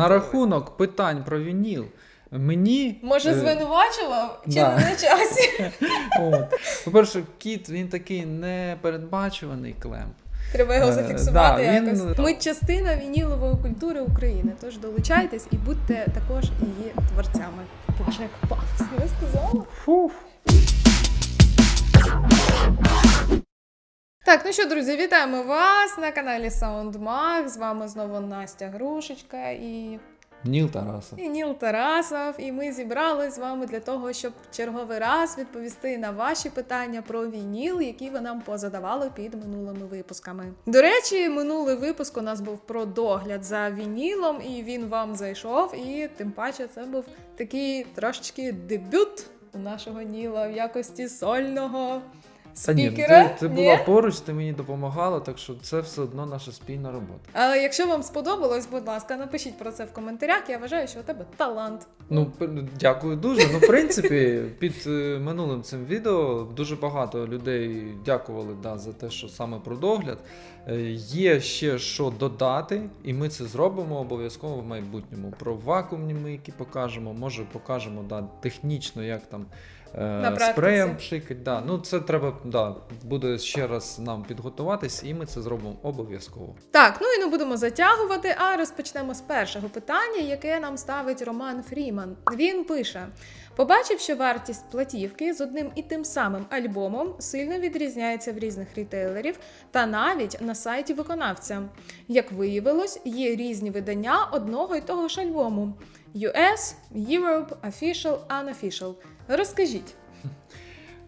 На рахунок питань про вініл. Мені. Може, е, звинувачував чи да. не на часі? от. По-перше, кіт він такий непередбачуваний клемп. Треба його Е, зафіксувати да, він- якось. Ми частина вінілової культури України, тож долучайтесь і будьте також її творцями. Боже, як пафосно я сказала. Фух. Так, ну що, друзі, вітаємо вас на каналі SoundMag. З вами знову Настя Грушечка і, Ніл Тарасов. і Ніл Тарасов. І ми зібрались з вами для того, щоб черговий раз відповісти на ваші питання про вініл, які ви нам позадавали під минулими випусками. До речі, минулий випуск у нас був про догляд за вінілом, і він вам зайшов. І тим паче це був такий трошечки дебют у нашого Ніла в якості сольного. Ні, Спікера? ти, ти Ні? була поруч, ти мені допомагала, так що це все одно наша спільна робота. Але якщо вам сподобалось, будь ласка, напишіть про це в коментарях. Я вважаю, що у тебе талант. Ну, дякую дуже. Ну, в принципі, під е, минулим цим відео дуже багато людей дякували да, за те, що саме про догляд. Е, Є ще що додати, і ми це зробимо обов'язково в майбутньому. Про вакуумні мийки покажемо, може покажемо да, технічно, як там. Е, На. Спреєм пшикать, да. Ну це треба, да, буде ще раз нам підготуватись, і ми це зробимо обов'язково. Так, ну і не будемо затягувати, а розпочнемо з першого питання, яке нам ставить Роман Фріман. Він пише: побачив, що вартість платівки з одним і тим самим альбомом сильно відрізняється в різних рітейлерів та навіть на сайті виконавця. Як виявилось, є різні видання одного і того ж альбому: US, Europe, Official, Unofficial. Розкажіть.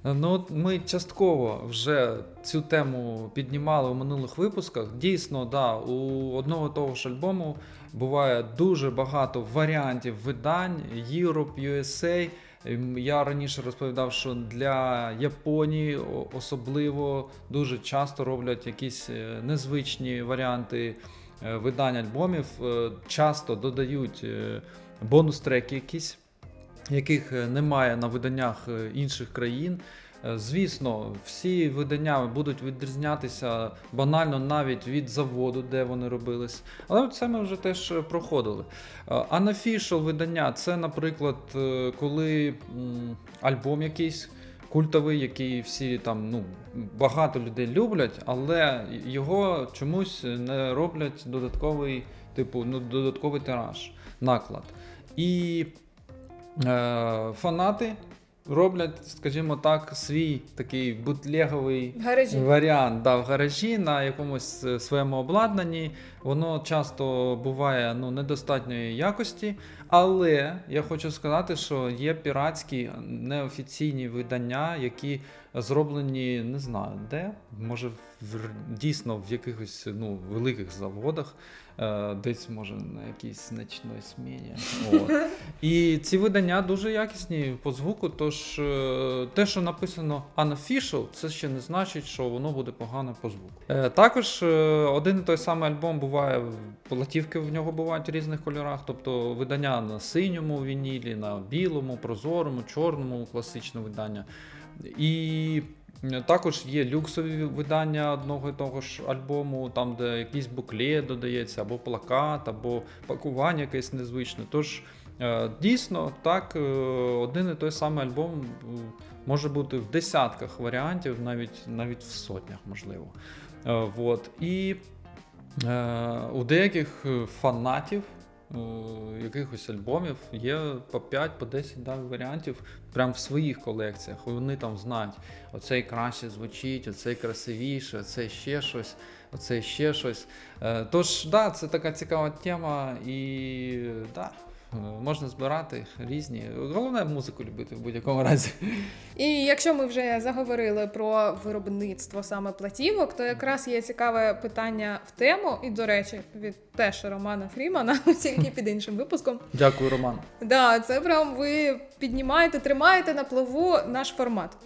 Ну, ми частково вже цю тему піднімали у минулих випусках. Дійсно, да, у одного того ж альбому буває дуже багато варіантів видань Europe, USA. Ем, Я раніше розповідав, що для Японії особливо дуже часто роблять якісь е, незвичні варіанти е, видань альбомів. Е, Часто додають бонус-треки якісь яких е, немає на виданнях е, інших країн. Е, Звісно, всі видання будуть відрізнятися банально навіть від заводу, де вони робились. Але це ми вже теж проходили. Unofficial видання це, наприклад, коли альбом якийсь культовий, який всі там ну, багато людей люблять, але його чомусь не роблять додатковий, типу, ну, додатковий тираж, наклад. І фанати роблять, скажімо так, свій такий бутлеговий гаражі. варіант да, в гаражі на якомусь е, своєму обладнанні. Воно часто буває ну, недостатньої якості, але я хочу сказати, що є піратські неофіційні видання, які зроблені не знаю де, може в, дійсно в якихось ну, великих заводах, е, десь може на якійсь ночної сміні. І ці видання дуже якісні по звуку. Тож е, те, що написано unofficial, це ще не значить, що воно буде погано по звуку. Е, Також один і той самий альбом буває, платівки в нього бувають в різних кольорах, тобто видання на синьому вінілі, на білому, прозорому, чорному, класичне видання. І е, також є люксові видання одного і того ж альбому, там, де якийсь буклет додається, або плакат, або пакування якесь незвичне. Тож е, дійсно так, е, один і той самий альбом може бути в десятках варіантів, навіть, навіть в сотнях, можливо. Вот. І у деяких е, фанатів е, якихось альбомів є по 5, по 10 да, варіантів прямо в своїх колекціях. Вони там знають, оцей краще звучить, оцей красивіше, оцей ще щось, оцей ще щось. Е, Тож, да, це така цікава тема, і да, е, можна збирати різні. Головне музику любити в будь-якому разі. І якщо ми вже заговорили про виробництво саме платівок, то якраз є цікаве питання в тему, і до речі, від теж Романа Фрімана, тільки під іншим випуском. Дякую, Роман. Да, це прям ви піднімаєте, тримаєте на плаву наш формат.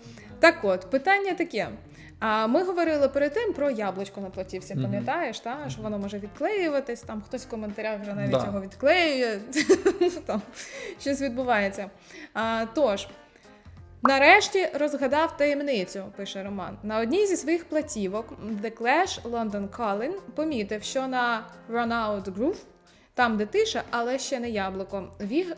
Так от, питання таке. А ми говорили перед тим про яблучко на платівці, Мгм. пам'ятаєш, та? що воно може відклеюватись, там хтось в коментарях вже навіть Да. його відклеює, там щось відбувається. А, тож, нарешті розгадав таємницю, пише Роман. На одній зі своїх платівок The Clash London Calling помітив, що на Run Out Groove Там, де тиша, але ще не яблуко. Віг...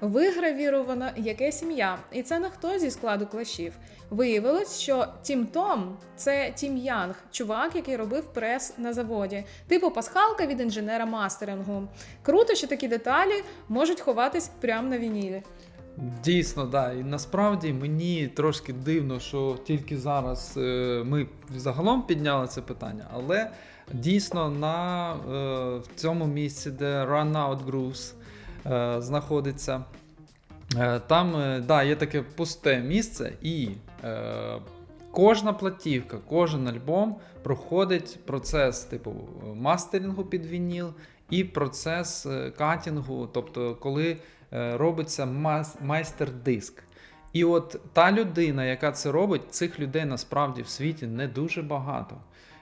Вигравіровано якесь ім'я, і це не хто зі складу клашів. Виявилось, що Тім Том це Тім Янг, чувак, який робив прес на заводі, типу пасхалка від інженера мастерингу. Круто, що такі деталі можуть ховатись прямо на вінілі. Дійсно, да. І насправді мені трошки дивно, що тільки зараз е, ми загалом підняли це питання, але дійсно на е, в цьому місці, де Run Out Grooves знаходиться, е, там е, да, є таке пусте місце, і е, кожна платівка, кожен альбом проходить процес типу мастерингу під вініл і процес е, катінгу, тобто коли е, робиться майстер-диск. І от та людина, яка це робить, цих людей насправді в світі не дуже багато.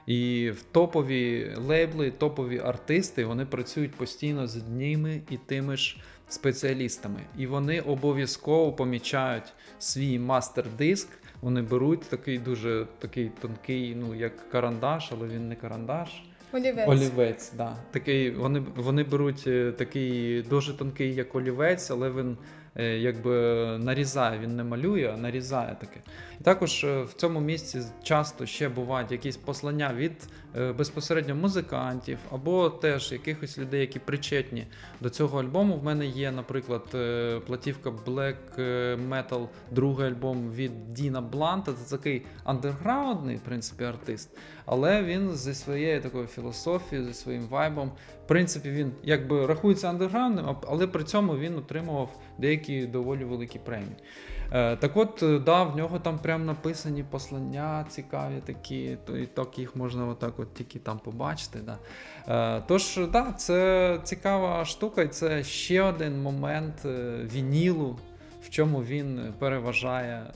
І в топові лейбли, топові артисти, вони працюють постійно з одніми і тими ж спеціалістами. І вони обов'язково помічають свій мастер-диск. Вони беруть такий дуже такий тонкий, ну як карандаш, але він не карандаш. Олівець. Олівець, да. Такий, вони, вони беруть е, такий дуже тонкий, як олівець, але він якби нарізає, він не малює, а нарізає таке. І також е, в цьому місці часто ще бувають якісь послання від е, безпосередньо музикантів, або теж якихось людей, які причетні до цього альбому. В мене є, наприклад, е, платівка Black Metal, другий альбом від Діна Бланта. Це такий андерграундний, в принципі, артист. Але він зі своєю такою філософією, зі своїм вайбом. В принципі, він якби рахується андерграундним, але при цьому він отримував деякі доволі великі премії. Е, так от, е, да, в нього там прям написані послання цікаві такі, то і так їх можна отак от тільки там побачити. Да. Е, тож, да, це цікава штука, і це ще один момент вінілу, в чому він переважає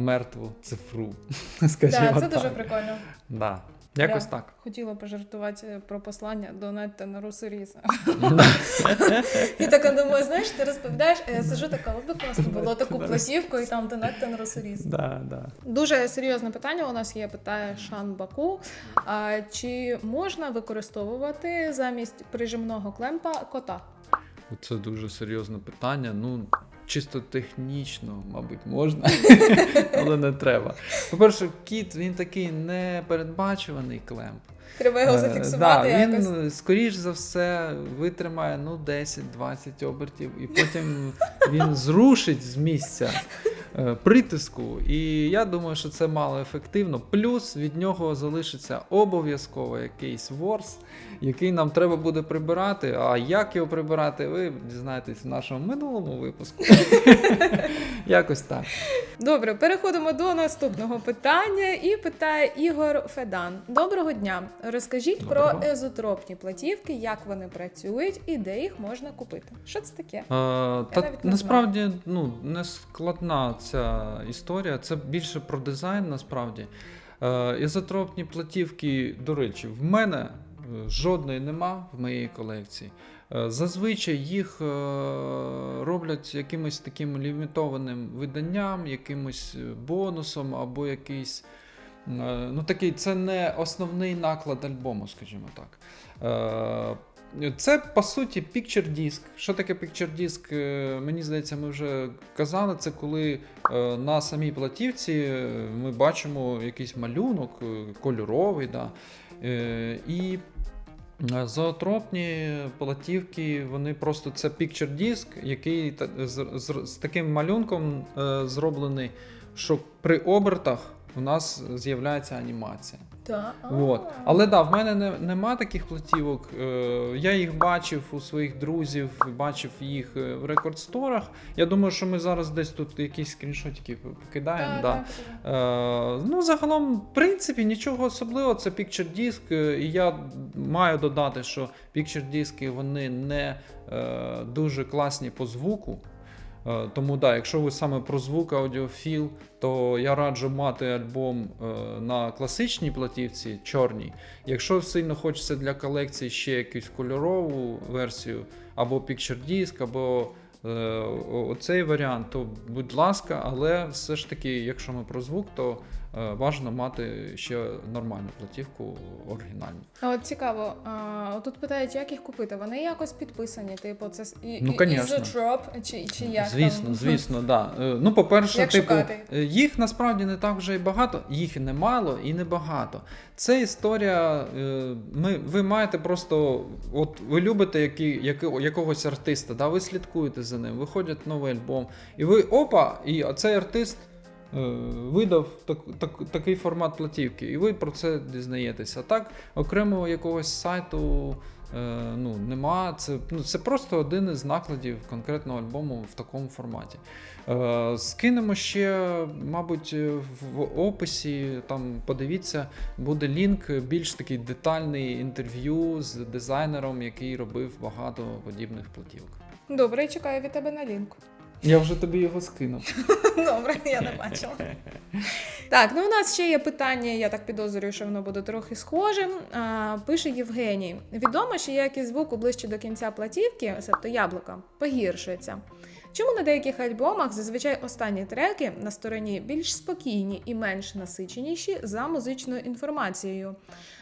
мертву цифру. Скажімо Так, це так. дуже прикольно. Да. Якось Я так. Хотіла пожартувати е, про послання донатьте на Русиріса. І така думаю, знаєш, ти розповідаєш, а я сижу така, от би класно було таку платівку, і там донатьте на Русиріс. Да, да. Дуже серйозне питання у нас є, питає Шан Баку. Чи можна використовувати замість прижимного клемпа кота? Це дуже серйозне питання. Ну, чисто технічно, мабуть, можна, але не треба. По-перше, кіт він такий непередбачуваний клемп. Треба його Е, зафіксувати да, якось. Він, скоріш за все, витримає ну, 10-20 обертів, і потім він зрушить з місця е, притиску. І я думаю, що це мало ефективно. Плюс від нього залишиться обов'язково якийсь ворс, який нам треба буде прибирати. А як його прибирати, ви дізнаєтесь в нашому минулому випуску. Якось так. Добре, переходимо до наступного питання. І питає Ігор Федан. Доброго дня. Розкажіть Доброго. про езотропні платівки, як вони працюють і де їх можна купити. Що це таке? Е, та насправді ну, не складна ця історія. Це більше про дизайн насправді. Е, ізотропні платівки, до речі, в мене е, жодної нема в моїй колекції. Е, Зазвичай їх роблять якимось таким лімітованим виданням, якимось бонусом або якийсь. Е, Ну, такий, це не основний наклад альбому, скажімо так. Е, це по суті Disc. Що таке Picture Disc? Е, Мені здається, ми вже казали. Це коли на самій платівці ми бачимо якийсь малюнок кольоровий. Да. І зоотропні платівки, вони просто це Picture Disc, який з, таким малюнком зроблений, що при обертах у нас з'являється анімація. Та, Вот. Але да, в мене не, нема таких платівок. Е, я їх бачив у своїх друзів, бачив їх е, в рекордсторах. Я думаю, що ми зараз десь тут якісь скріншотики покидаємо. да. Е, ну, загалом, в принципі, нічого особливого. Це Picture Disc. е, І я маю додати, що Picture диски вони не е, дуже класні по звуку. Е, Тому да, якщо ви саме про звук аудіофіл, то я раджу мати альбом е, на класичній платівці чорній. Якщо сильно хочеться для колекції ще якусь кольорову версію, або Picture Disc, або е, оцей варіант, то будь ласка, але все ж таки, якщо ми про звук, то бажано мати ще нормальну платівку оригінальну. А от цікаво, а, тут питають, як їх купити. Вони якось підписані, типу, це і, Ну, і-. Ізотроп, чи, чи як звісно, там? звісно, да. Е, Ну, по-перше, Як типу, шукати? е, їх насправді не так вже і багато, їх і немало і небагато. Це історія. е, Ми, ви маєте просто, от ви любите які, яки, якогось артиста, да, ви слідкуєте за ним, виходить новий альбом, і ви опа, і цей артист. Е, Видав так, так, такий формат платівки, і ви про це дізнаєтеся. Так, окремого якогось сайту е, ну, нема. Це, ну, це просто один із накладів конкретного альбому в такому форматі. Е, скинемо ще, мабуть, в описі. Там подивіться, буде лінк, більш такий детальний інтерв'ю з дизайнером, який робив багато подібних платівок. Добре, чекаю від тебе на лінку. Я вже тобі його скинув. Добре, я не бачила. Так, ну у нас ще є питання, я так підозрюю, що воно буде трохи схожим. А, пише Євгеній. Відомо, що якість звуку ближче до кінця платівки, тобто яблука, погіршується. Чому на деяких альбомах зазвичай останні треки на стороні більш спокійні і менш насиченіші за музичною інформацією?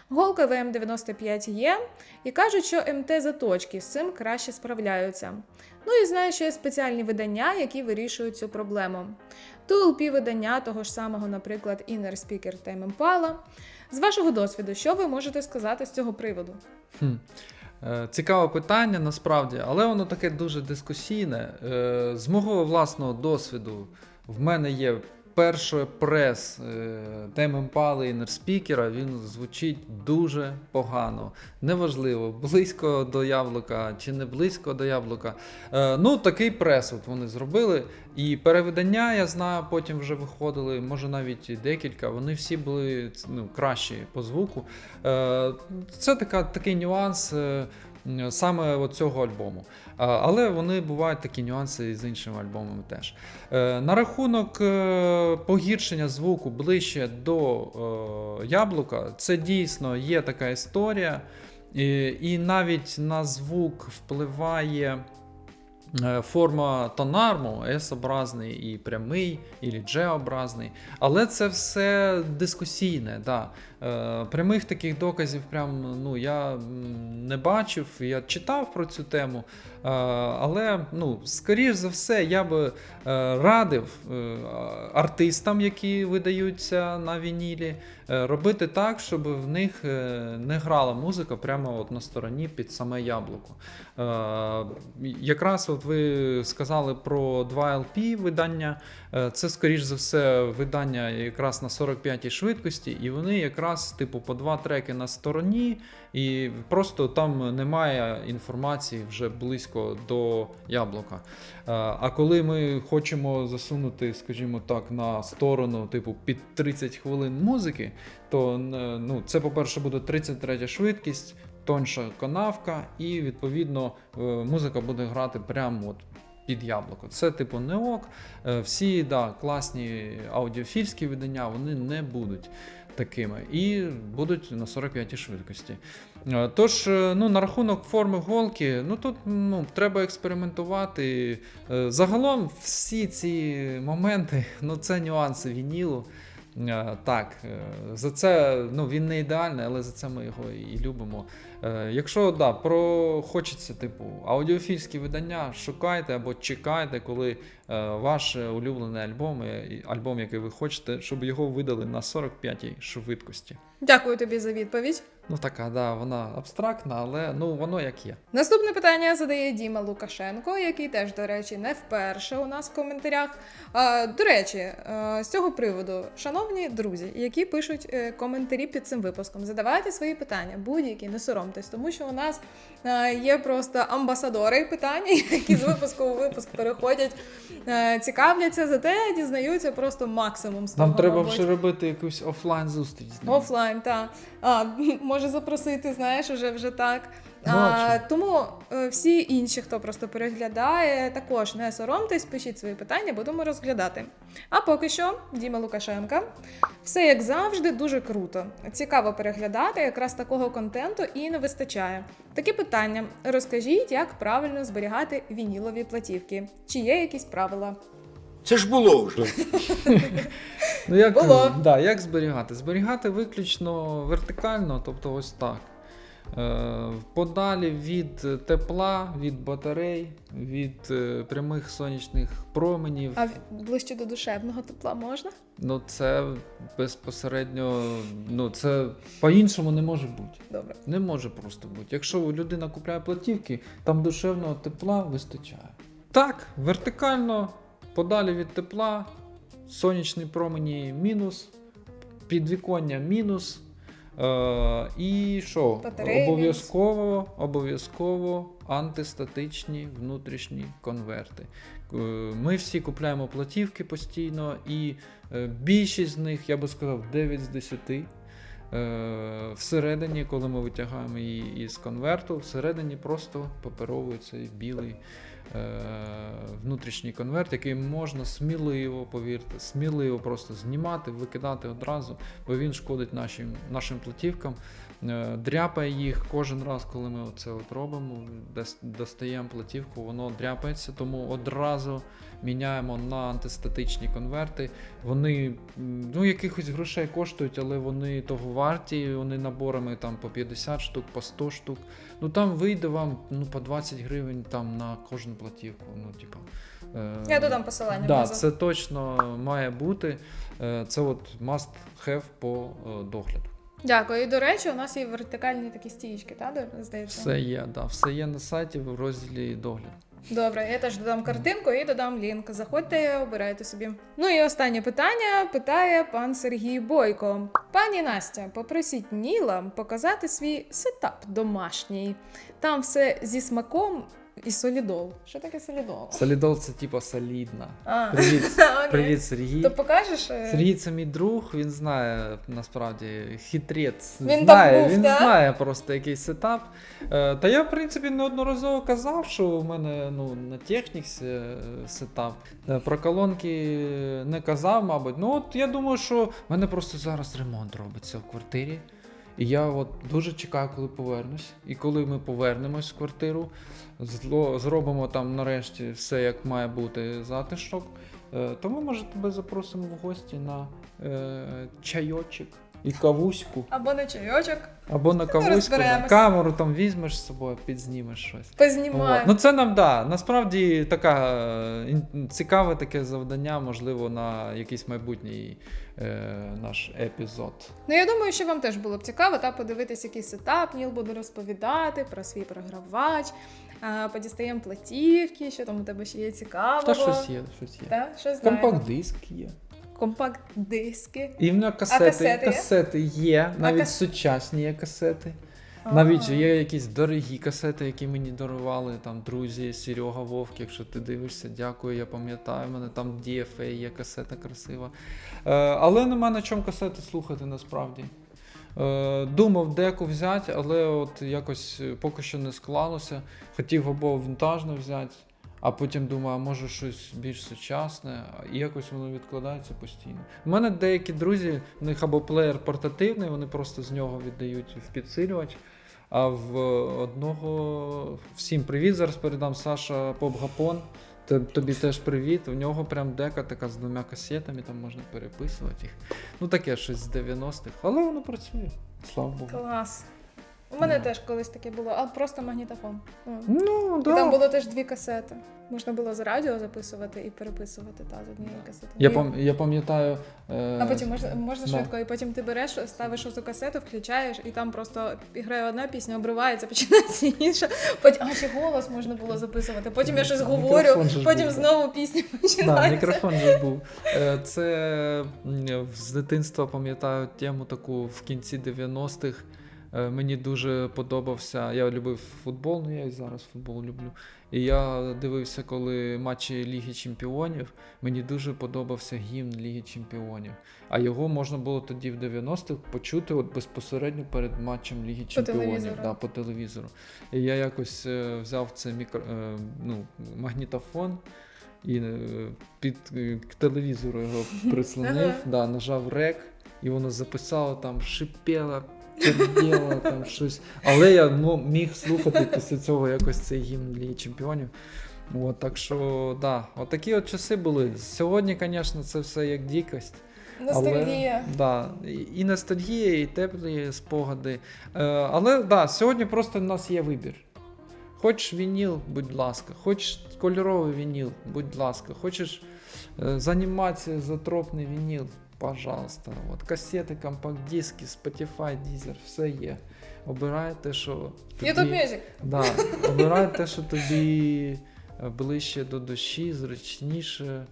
Голка ВМ95 є, і кажуть, що МТ заточки з цим краще справляються. Ну і знаю, що є спеціальні видання, які вирішують цю проблему. Тулпі видання того ж самого, наприклад, Inner Speaker Tame Impala. З вашого досвіду, що ви можете сказати з цього приводу? Хм. Е, Цікаве питання насправді, але воно таке дуже дискусійне. Е, З мого власного досвіду в мене є перший прес Impala Inner він звучить дуже погано. Неважливо, близько до яблука чи не близько до яблука. Е, Ну, такий прес от вони зробили. І перевидання, я знаю, потім вже виходили, може навіть декілька. Вони всі були ну, кращі по звуку. Е, Це така, такий нюанс. Саме цього альбому. Але вони бувають такі нюанси з іншими альбомами теж. Е, На рахунок е, погіршення звуку ближче до е, яблука, це дійсно є така історія. І, навіть на звук впливає форма тонарму, S-образний і прямий, і G-образний. Але це все дискусійне. Да. Е, Прямих таких доказів прям, ну, я не бачив, я читав про цю тему. Е, Але, ну, скоріш за все, я би е, радив е, артистам, які видаються на вінілі, е, робити так, щоб в них е, не грала музика прямо от на стороні під саме яблуко. Е, Якраз от ви сказали про 2 LP видання. Е, Це, скоріш за все, видання якраз на 45-й швидкості, і вони якраз, типу, по два треки на стороні, і просто там немає інформації вже близько до яблука. Е, А коли ми хочемо засунути, скажімо так, на сторону, типу, під 30 хвилин музики, то е, ну, це, по-перше, буде 33 швидкість. Тонша канавка, і відповідно е, музика буде грати прямо от під яблуко. Це типу не ок. Е, Всі да, класні аудіофільські видання вони не будуть такими і будуть на 45 швидкості. Е, Тож, ну, на рахунок форми голки, ну тут ну, треба експериментувати. Загалом всі ці моменти, ну це нюанси вінілу. Е, Так, е, за це ну, він не ідеальний, але за це ми його і любимо. Е, Якщо да, про хочеться, типу, аудіофільські видання, шукайте або чекайте, коли ваш улюблений альбом, альбом, який ви хочете, щоб його видали на 45-й швидкості. Дякую тобі за відповідь. Ну така, да, вона абстрактна, але ну воно як є. Наступне питання задає Діма Лукашенко, який теж, до речі, не вперше у нас в коментарях. А, до речі, з цього приводу, шановні друзі, які пишуть е, коментарі під цим випуском, задавайте свої питання, будь-які, не соромтесь, тому що у нас є просто амбасадори питань, які з випуску у випуск переходять, цікавляться, зате дізнаються просто максимум з того, Нам треба вже робити якусь офлайн зустріч. Офлайн, так. Може запросити, знаєш, уже вже так. А, тому е, всі інші, хто просто переглядає, також не соромтесь, пишіть свої питання, будемо розглядати. А поки що, Діма Лукашенка, все як завжди дуже круто. Цікаво переглядати, якраз такого контенту і не вистачає. Такі питання: розкажіть, як правильно зберігати вінілові платівки. Чи є якісь правила? Це ж було вже. Ну, як, Було. Да, як зберігати? Зберігати виключно вертикально, тобто ось так. Е, подалі від тепла, від батарей, від е, прямих сонячних променів. А в- ближче до душевного тепла можна? Ну, це безпосередньо, ну це по-іншому не може бути. Добре. Не може просто бути. Якщо людина купляє платівки, там душевного тепла вистачає. Так, вертикально, подалі від тепла, сонячні промені мінус, підвіконня мінус. Е, і що? Обов'язково, обов'язково антистатичні внутрішні конверти. Е, Ми всі купляємо платівки постійно, і е, більшість з них, я би сказав, 9 з 10. е, Всередині, коли ми витягаємо її із конверту, всередині просто паперовий цей білий внутрішній конверт, який можна сміливо, повірте, сміливо просто знімати, викидати одразу, бо він шкодить нашим, нашим платівкам, е, дряпає їх. Кожен раз, коли ми це робимо, достаємо платівку, воно дряпається, тому одразу міняємо на антистатичні конверти. Вони ну, якихось грошей коштують, але вони того варті, вони наборами там по 50 штук, по 100 штук. Ну там вийде вам ну, по 20 гривень там на кожну платівку. Ну, типу, е, Я додам посилання Да, внизу. це точно має бути. Е, Це от must have по е, догляду. Дякую. І до речі, у нас є вертикальні такі стієчки, так? Здається. Все є, да, все є на сайті в розділі догляд. Добре, я теж додам картинку і додам лінк. Заходьте, обирайте собі. Ну і останнє питання питає пан Сергій Бойко. Пані Настя, попросіть Ніла показати свій сетап домашній. Там все зі смаком і солідол. Що таке солідол? Солідол це типа солідна. А, Привіт, привіт, Сергій. То покажеш? е, Сергій це мій друг, він знає насправді хитрець. Він там знає, був, він так? знає просто якийсь сетап. Е, Та я, в принципі, неодноразово казав, що у мене ну, на Technics е, сетап. Про колонки не казав, мабуть. Ну, от я думаю, що в мене просто зараз ремонт робиться в квартирі. І я от дуже чекаю, коли повернусь. І коли ми повернемось в квартиру, зло, зробимо там нарешті все, як має бути затишок. Е, То ми, може, тебе запросимо в гості на е, чайочок і кавуську. Або на чайочок. Або на кавуську, на камеру там візьмеш з собою, підзнімеш щось. Познімаємо. Ну це нам да. Насправді така е, цікаве таке завдання, можливо, на якийсь майбутній е, наш епізод. Ну, я думаю, що вам теж було б цікаво та подивитись, який сетап Ніл буде розповідати про свій програвач. А, подістаємо платівки, що там у тебе ще є цікавого. Та щось є, щось є. Та, щось. Компакт-диск є. Компакт-диски. І в мене касети, касети є? касети є, навіть кас- сучасні є касети. А. Навіть є якісь дорогі касети, які мені дарували там друзі, Серега Вовк, якщо ти дивишся, дякую, я пам'ятаю. У мене там DFA є касета красива. Е, але нема на чому касети слухати насправді. Е, думав деку взяти, але от якось е, поки що не склалося. Хотів або вінтажно взяти, а потім думаю, а може щось більш сучасне, і якось воно відкладається постійно. У мене деякі друзі, в них або плеєр портативний, вони просто з нього віддають в підсилювач. А в одного всім привіт. Зараз передам Саша Поп-Гапон. Тобі теж привіт. У нього прям дека така з двома касетами, там можна переписувати їх. Ну таке щось з 90-х, але воно працює. Слава Богу. Клас. У мене теж колись таке було, а просто магнітофон. Ну. Ну, І да. там було теж дві касети. Можна було з радіо записувати і переписувати та з однієї касети. Я, І- пам- я пам'ятаю. Е... А потім можна, можна да. швидко, і потім ти береш, ставиш цю касету, включаєш, і там просто грає одна пісня, обривається, починається інша. Потім, а ще голос можна було записувати. Потім я щось Мікрофон говорю, же ж потім був. знову пісня Да, починається. мікрофон же був. Е, Це м, з дитинства пам'ятаю тему таку в кінці 90-х. Е, Мені дуже подобався. Я любив футбол, ну я і зараз футбол люблю. І я дивився, коли матчі Ліги Чемпіонів. Мені дуже подобався гімн Ліги Чемпіонів. А його можна було тоді в 90-х почути от безпосередньо перед матчем Ліги Чемпіонів телевізору. да, по телевізору. І я якось е, взяв це мікро, е, ну, магнітофон і під к телевізору його прислонив, да, нажав рек, і воно записало там, шипело, перділа, там щось. Але я ну, міг слухати після цього якось цей гімн Ліги Чемпіонів. От, так що, да, от такі от часи були. Сьогодні, звісно, це все як дикость. Ностальгія. Але, да, і- і ностальгія, і теплі спогади. Е, але да, сьогодні просто в нас є вибір. Хоч вініл, будь ласка, хоч кольоровий вініл, будь ласка, хочеш е, з анімацією затропний вініл, пожалуйста. От касети, компакт-диски, Spotify, Deezer, все є. Обирай те, що тобі, YouTube Music. Да, обирай те, що тобі е, ближче до душі, зручніше.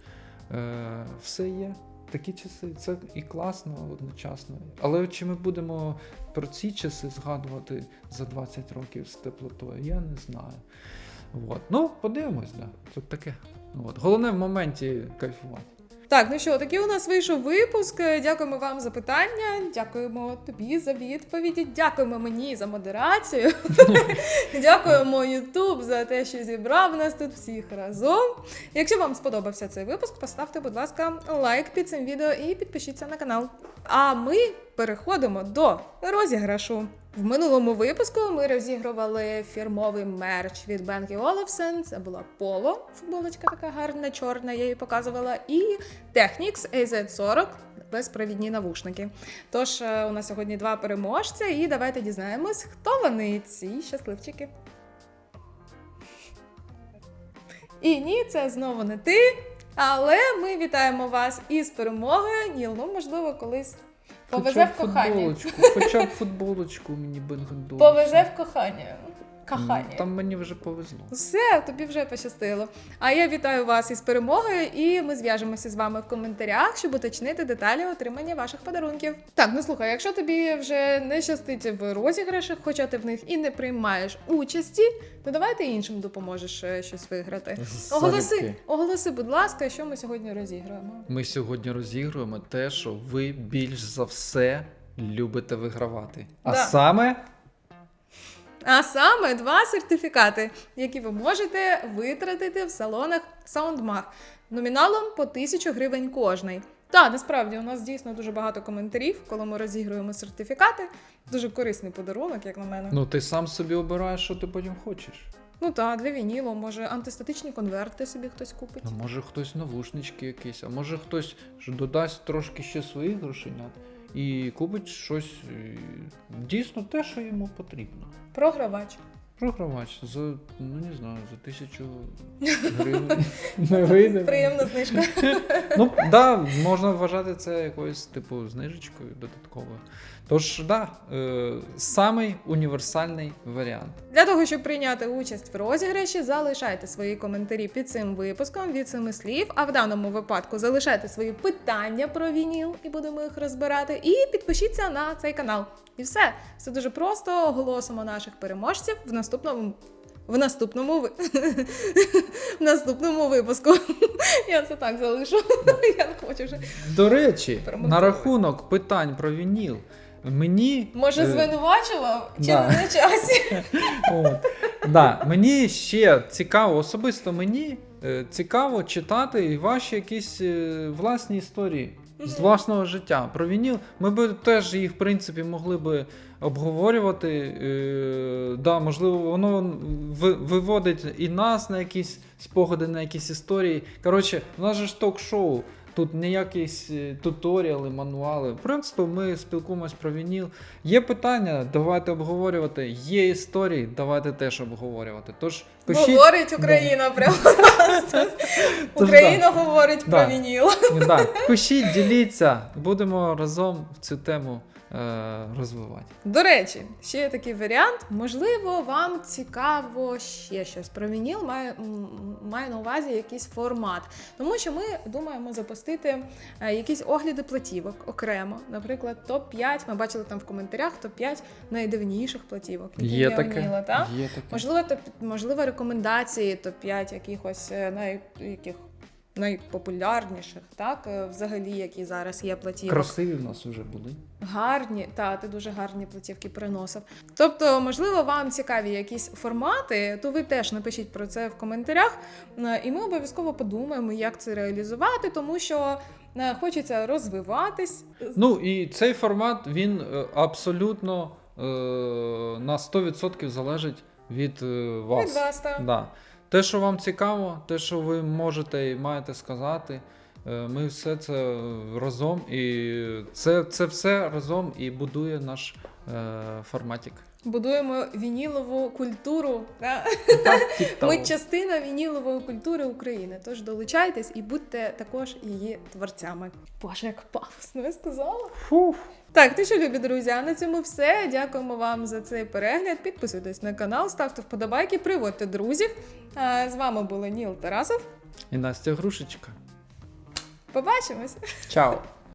Е, все є. Такі часи, це і класно одночасно. Але чи ми будемо про ці часи згадувати за 20 років з теплотою, я не знаю. От. Ну, подивимось, да. Таке. От. Головне в моменті кайфувати. Так, ну що, такий у нас вийшов випуск. Дякуємо вам за питання. Дякуємо тобі за відповіді. Дякуємо мені за модерацію. Дякуємо Ютуб за те, що зібрав нас тут всіх разом. Якщо вам сподобався цей випуск, поставте, будь ласка, лайк під цим відео і підпишіться на канал. А ми переходимо до розіграшу. В минулому випуску ми розігрували фірмовий мерч від Бенкі Олафсен. Це була поло, футболочка така гарна, чорна, я її показувала. І Technics AZ40 безпровідні навушники. Тож е, у нас сьогодні два переможця, і давайте дізнаємось, хто вони, ці щасливчики. І ні, це знову не ти. Але ми вітаємо вас із перемогою. Ніл, ну можливо, колись повезе в кохання. хоча б футболочку мені Бенгендорф. Повезе в кохання. Кохання. Там мені вже повезло. Все, тобі вже пощастило. А я вітаю вас із перемогою, і ми зв'яжемося з вами в коментарях, щоб уточнити деталі отримання ваших подарунків. Так, ну слухай, якщо тобі вже не щастить в розіграшах, хоча ти в них і не приймаєш участі, то давай ти іншим допоможеш е, щось виграти. Оголоси, оголоси, будь ласка, що ми сьогодні розіграємо. Ми сьогодні розігруємо те, що ви більш за все любите вигравати. А Да. саме А саме два сертифікати, які ви можете витратити в салонах SoundMag номіналом по 1000 гривень кожний. Так, насправді у нас дійсно дуже багато коментарів, коли ми розігруємо сертифікати. Дуже корисний подарунок, як на мене. ну ти сам собі обираєш, що ти потім хочеш. Ну так, для вінілу, може, антистатичні конверти собі хтось купить. Ну, може хтось навушнички якісь, а може хтось додасть трошки ще своїх грошенят і купить щось е, дійсно те, що йому потрібно. Програвач. Програвач за, ну не знаю, за тисячу гривень не вийде. Приємна знижка. Ну, да, можна вважати це якоюсь типу знижечкою додатковою. Тож, да, е, самий універсальний варіант. Для того, щоб прийняти участь в розіграші, залишайте свої коментарі під цим випуском від семи слів. А в даному випадку залишайте свої питання про вініл і будемо їх розбирати. І підпишіться на цей канал. І все. Все дуже просто. Оголосимо наших переможців в наступному. В наступному ви... в наступному випуску. Я це так залишу. Я не хочу вже. До речі, на рахунок питань про вініл. Мені Може, е, звинувачував чи да. не на часі? От. Да, мені ще цікаво, особисто мені е, цікаво читати ваші якісь е, власні історії з власного життя. Про вініл ми б теж їх, в принципі, могли би обговорювати. Е, да, можливо, воно виводить і нас на якісь спогади, на якісь історії. Коротше, у нас же ж ток-шоу. Тут не якісь е, туторіали, мануали. В принципі, ми спілкуємось про вініл. Є питання, давайте обговорювати. Є історії, давайте теж обговорювати. Тож пишіть. Говорить Україна прямо Україна говорить про вініл. Пишіть, діліться, будемо разом в цю тему розвивати. До речі, ще є такий варіант. Можливо, вам цікаво ще щось про вініл, маю, маю на увазі якийсь формат. Тому що ми думаємо запустити е, якісь огляди платівок окремо. Наприклад, топ-5. Ми бачили там в коментарях топ-5 найдивніших платівок. які Є таке. та? Є таке. Можливо, топ, можливо, рекомендації топ-5 якихось е, най, яких найпопулярніших, так, е, взагалі, які зараз є платівок. Красиві в нас вже були. Гарні, та ти дуже гарні платівки приносив. Тобто, можливо, вам цікаві якісь формати, то ви теж напишіть про це в коментарях, е, і ми обов'язково подумаємо, як це реалізувати, тому що е, хочеться розвиватись. Ну і цей формат він абсолютно е, на 100% залежить від е, вас. Від вас так. Да. Те, що вам цікаво, те, що ви можете і маєте сказати, е, ми все це разом, і це, це все разом і будує наш е, форматик. Будуємо вінілову культуру. да? Ми частина вінілової культури України. Тож долучайтесь і будьте також її творцями. Боже, як пафосно я сказала. Фух. Так, ти що, любі друзі, а на цьому все. Дякуємо вам за цей перегляд. Підписуйтесь на канал, ставте вподобайки, приводьте друзів. З вами були Ніл Тарасов. І Настя Грушечка. Побачимось! Чао!